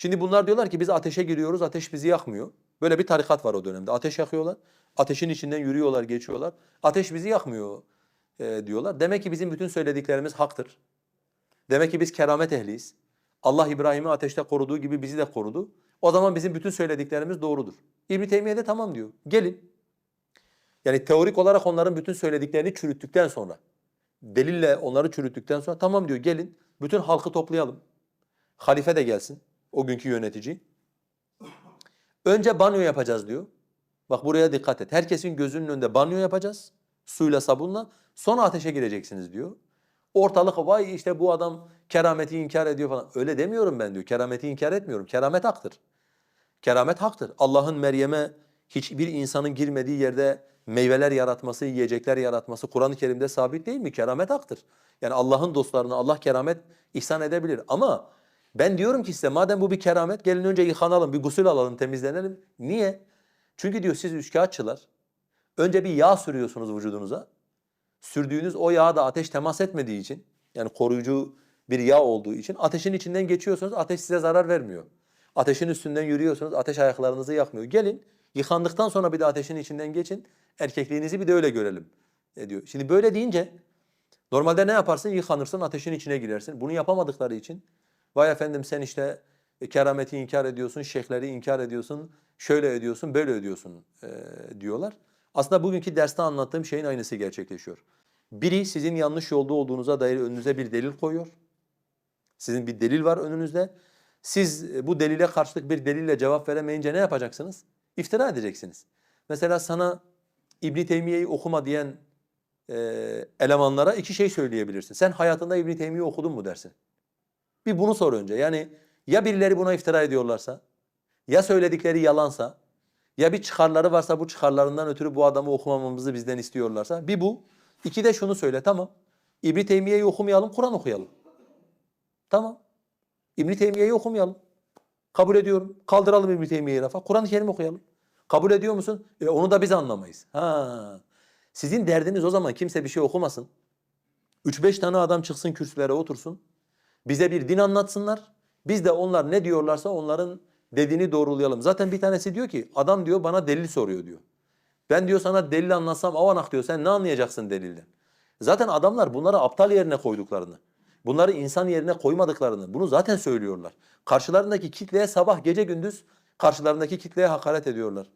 Şimdi bunlar diyorlar ki biz ateşe giriyoruz, ateş bizi yakmıyor. Böyle bir tarikat var o dönemde. Ateş yakıyorlar. Ateşin içinden yürüyorlar, geçiyorlar. Ateş bizi yakmıyor e, diyorlar. Demek ki bizim bütün söylediklerimiz haktır. Demek ki biz keramet ehliyiz. Allah İbrahim'i ateşte koruduğu gibi bizi de korudu. O zaman bizim bütün söylediklerimiz doğrudur. İbn Teymiye de tamam diyor. Gelin. Yani teorik olarak onların bütün söylediklerini çürüttükten sonra, delille onları çürüttükten sonra tamam diyor gelin bütün halkı toplayalım. Halife de gelsin, o günkü yönetici. Önce banyo yapacağız diyor. Bak buraya dikkat et. Herkesin gözünün önünde banyo yapacağız. Suyla sabunla. Sonra ateşe gireceksiniz diyor. Ortalık vay işte bu adam kerameti inkar ediyor falan. Öyle demiyorum ben diyor. Kerameti inkar etmiyorum. Keramet haktır. Keramet haktır. Allah'ın Meryem'e hiçbir insanın girmediği yerde meyveler yaratması, yiyecekler yaratması Kur'an-ı Kerim'de sabit değil mi? Keramet haktır. Yani Allah'ın dostlarına Allah keramet ihsan edebilir. Ama ben diyorum ki size madem bu bir keramet gelin önce yıkanalım, bir gusül alalım, temizlenelim. Niye? Çünkü diyor siz üçkağıtçılar önce bir yağ sürüyorsunuz vücudunuza. Sürdüğünüz o yağa da ateş temas etmediği için yani koruyucu bir yağ olduğu için ateşin içinden geçiyorsunuz ateş size zarar vermiyor. Ateşin üstünden yürüyorsunuz ateş ayaklarınızı yakmıyor. Gelin yıkandıktan sonra bir de ateşin içinden geçin erkekliğinizi bir de öyle görelim e, diyor. Şimdi böyle deyince normalde ne yaparsın? Yıkanırsın ateşin içine girersin. Bunu yapamadıkları için vay efendim sen işte kerameti inkar ediyorsun, şeyhleri inkar ediyorsun, şöyle ediyorsun, böyle ediyorsun e, diyorlar. Aslında bugünkü derste anlattığım şeyin aynısı gerçekleşiyor. Biri sizin yanlış yolda olduğunuza dair önünüze bir delil koyuyor. Sizin bir delil var önünüzde. Siz bu delile karşılık bir delille cevap veremeyince ne yapacaksınız? İftira edeceksiniz. Mesela sana İbn Teymiye'yi okuma diyen e, elemanlara iki şey söyleyebilirsin. Sen hayatında İbn Teymiye okudun mu dersin. Bir bunu sor önce. Yani ya birileri buna iftira ediyorlarsa, ya söyledikleri yalansa, ya bir çıkarları varsa bu çıkarlarından ötürü bu adamı okumamamızı bizden istiyorlarsa bir bu. İki de şunu söyle tamam. İbn Teymiye'yi okumayalım, Kur'an okuyalım. Tamam. İbn Teymiye'yi okumayalım. Kabul ediyorum. Kaldıralım İbn Teymiye'yi rafa. Kur'an-ı Kerim okuyalım. Kabul ediyor musun? E onu da biz anlamayız. Ha. Sizin derdiniz o zaman kimse bir şey okumasın. Üç beş tane adam çıksın kürsülere otursun. Bize bir din anlatsınlar. Biz de onlar ne diyorlarsa onların dediğini doğrulayalım. Zaten bir tanesi diyor ki adam diyor bana delil soruyor diyor. Ben diyor sana delil anlatsam avanak diyor sen ne anlayacaksın delilden? Zaten adamlar bunları aptal yerine koyduklarını, bunları insan yerine koymadıklarını bunu zaten söylüyorlar. Karşılarındaki kitleye sabah gece gündüz karşılarındaki kitleye hakaret ediyorlar.